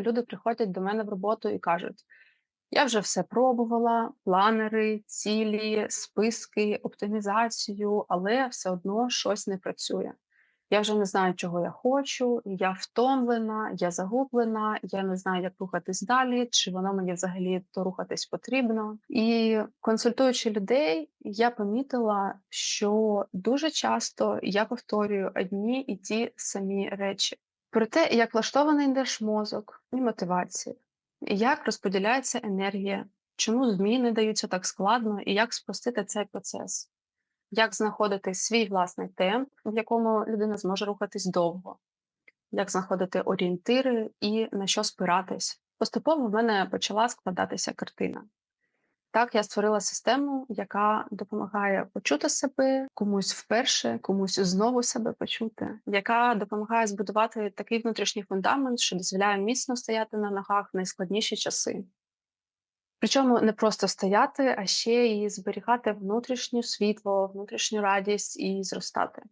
Люди приходять до мене в роботу і кажуть: я вже все пробувала, планери, цілі, списки, оптимізацію, але все одно щось не працює. Я вже не знаю, чого я хочу, я втомлена, я загублена, я не знаю, як рухатись далі, чи воно мені взагалі то рухатись потрібно. І консультуючи людей, я помітила, що дуже часто я повторюю одні і ті самі речі про те, як влаштований наш мозок і мотивація, як розподіляється енергія, чому зміни даються так складно, і як спростити цей процес як знаходити свій власний темп, в якому людина зможе рухатись довго, як знаходити орієнтири і на що спиратись. Поступово в мене почала складатися картина. Так, я створила систему, яка допомагає почути себе комусь вперше, комусь знову себе почути, яка допомагає збудувати такий внутрішній фундамент, що дозволяє міцно стояти на ногах в найскладніші часи. Причому не просто стояти, а ще й зберігати внутрішнє світло, внутрішню радість і зростати.